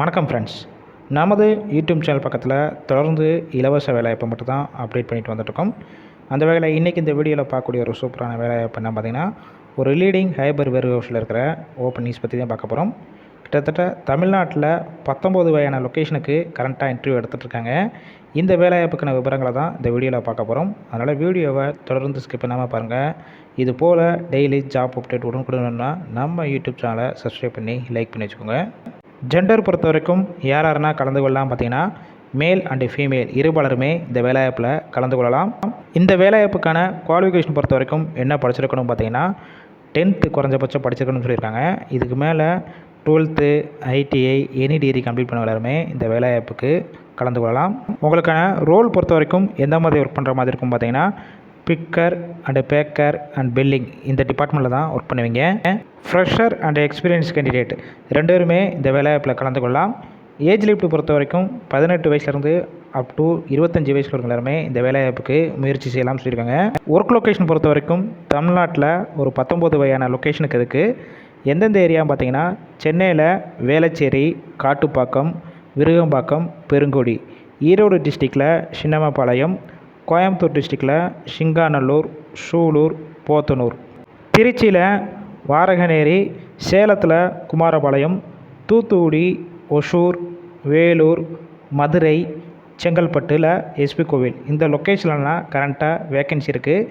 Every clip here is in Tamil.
வணக்கம் ஃப்ரெண்ட்ஸ் நமது யூடியூப் சேனல் பக்கத்தில் தொடர்ந்து இலவச வேலைவாய்ப்பை மட்டும் தான் அப்டேட் பண்ணிட்டு வந்துட்டுருக்கோம். அந்த வகையில் இன்றைக்கி இந்த வீடியோவில் பார்க்கக்கூடிய ஒரு சூப்பரான வேலைவாய்ப்பு என்ன பார்த்தீங்கன்னா ஒரு லீடிங் ஹைபர் வேர் ஹவுஸில் இருக்கிற ஓப்பன் நியூஸ் பற்றி தான் பார்க்க போகிறோம் கிட்டத்தட்ட தமிழ்நாட்டில் பத்தொம்போது வகையான லொக்கேஷனுக்கு கரண்ட்டாக இன்டர்வியூ எடுத்துகிட்டு இருக்காங்க. இந்த வேலைவாய்ப்புக்கான விவரங்களை தான் இந்த வீடியோவில் பார்க்க போகிறோம் அதனால் வீடியோவை தொடர்ந்து ஸ்கிப் பண்ணாமல் பாருங்கள் இது போல் டெய்லி ஜாப் அப்டேட் உடனுக்குடனா நம்ம யூடியூப் சேனலை சப்ஸ்கிரைப் பண்ணி லைக் பண்ணி வச்சுக்கோங்க. ஜெண்டர் பொறுத்த வரைக்கும் யார் யாருன்னா கலந்து கொள்ளலாம் பார்த்தீங்கன்னா மேல் அண்டு ஃபீமேல் இருபாலருமே இந்த வேலைவாய்ப்பில் கலந்து கொள்ளலாம். இந்த வேலைவாய்ப்புக்கான குவாலிஃபிகேஷன் பொறுத்த வரைக்கும் என்ன படிச்சிருக்கணும் பார்த்தீங்கன்னா டென்த்து குறைஞ்சபட்சம் படிச்சிருக்கணும்னு சொல்லியிருக்காங்க. இதுக்கு மேலே twelfth ITI any degree complete பண்ண எல்லாருமே இந்த வேலைவாய்ப்புக்கு கலந்து கொள்ளலாம். உங்களுக்கான ரோல் பொறுத்த வரைக்கும் எந்த மாதிரி ஒர்க் பண்ணுற மாதிரி இருக்கும் பார்த்தீங்கன்னா picker and packer and billing இந்த டிபார்ட்மெண்ட்டில் தான் ஒர்க் பண்ணுவீங்க. ஃப்ரெஷர் அண்ட் எக்ஸ்பீரியன்ஸ் கேண்டிடேட் ரெண்டு பேருமே இந்த வேலைவாய்ப்பில் கலந்து கொள்ளலாம். ஏஜ் லிமிட் பொறுத்த வரைக்கும் பதினெட்டு வயசுலேருந்து அப் டு இருபத்தஞ்சி வயசுல இருக்கிற எல்லாருமே இந்த வேலைவாய்ப்புக்கு முயற்சி செய்யலாம்னு சொல்லியிருக்காங்க. ஒர்க் லொக்கேஷன் பொறுத்த வரைக்கும் தமிழ்நாட்டில் ஒரு பத்தொம்போது வகையான லொக்கேஷனுக்கு இருக்குது எந்தெந்த ஏரியான்னு பார்த்தீங்கன்னா சென்னையில் வேளச்சேரி காட்டுப்பாக்கம் விருகம்பாக்கம் பெருங்கோடி. ஈரோடு டிஸ்ட்ரிக்டில் சின்னமபாளையம் கோயம்புத்தூர் டிஸ்ட்ரிக்டில் சிங்காநல்லூர் சூலூர் போத்தனூர். திருச்சியில் வாரகனேரி சேலத்தில் குமாரபாளையம் தூத்துக்குடி ஒசூர் வேலூர் மதுரை செங்கல்பட்டில் எஸ்பி கோவில். இந்த லொக்கேஷன்லாம் கரண்ட்டாக வேக்கன்சி இருக்குது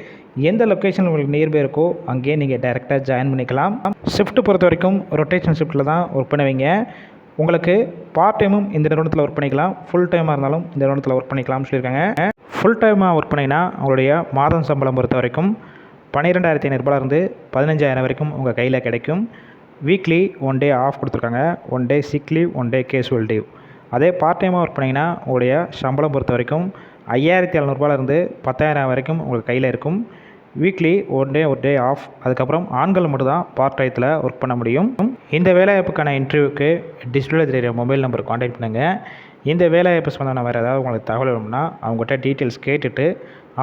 எந்த லொக்கேஷன் உங்களுக்கு நியர்பை இருக்கோ அங்கேயே நீங்கள் டைரெக்டாக ஜாயின் பண்ணிக்கலாம். ஷிஃப்ட் பொறுத்த வரைக்கும் ரொட்டேஷன் ஷிஃப்ட்டில் தான் ஒர்க் பண்ணுவீங்க. உங்களுக்கு பார்ட் டைமும் இந்த நிறுவனத்தில் ஒர்க் பண்ணிக்கலாம். ஃபுல் டைமாக இருந்தாலும் இந்த நிறுவனத்தில் ஒர்க் பண்ணிக்கலாம்னு சொல்லியிருக்காங்க. ஃபுல் டைமாக ஒர்க் பண்ணிங்கன்னா உங்களுடைய மாதம் சம்பளம் பொறுத்த வரைக்கும் பன்னிரெண்டாயிரத்தி ஐநூறுபாலேருந்து பதினஞ்சாயிரம் வரைக்கும் உங்கள் கையில் கிடைக்கும். வீக்லி ஒன் டே ஆஃப் கொடுத்துருக்காங்க. One day sick leave one day casual leave அதே பார்ட் டைமாக ஒர்க் பண்ணிங்கன்னா உங்களுடைய சம்பளம் பொறுத்த வரைக்கும் ஐயாயிரத்தி எழுநூறுபாலேருந்து பத்தாயிரம் வரைக்கும் உங்கள் கையில் இருக்கும். வீக்லி ஒன் டே ஒரு டே ஆஃப் அதுக்கப்புறம் ஆண்கள் மட்டும்தான் பார்ட் டயத்தில் ஒர்க் பண்ண முடியும். இந்த வேலைவாய்ப்புக்கான இன்டர்வியூக்கு டிஸ்பிளே தெரியுற மொபைல் நம்பர் காண்டாக்ட் பண்ணுங்கள் இந்த வேலைவாய்ப்பு சம்மந்தமான வேறு ஏதாவது உங்களுக்கு தகவல் வேணும்னா அவங்ககிட்ட டீட்டெயில்ஸ் கேட்டுட்டு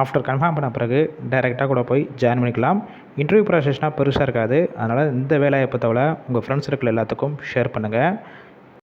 ஆஃப்டர் கன்ஃபார்ம் பண்ண பிறகு டைரெக்டாக கூட போய் ஜாயின் பண்ணிக்கலாம். இன்டர்வியூ ப்ராசஸ்னால் பெருசாக இருக்காது. அதனால் இந்த வேலைவாய்ப்பு தகவலை உங்கள் ஃப்ரெண்ட்ஸ் சர்க்கிள் எல்லாத்துக்கும் ஷேர் பண்ணுங்கள்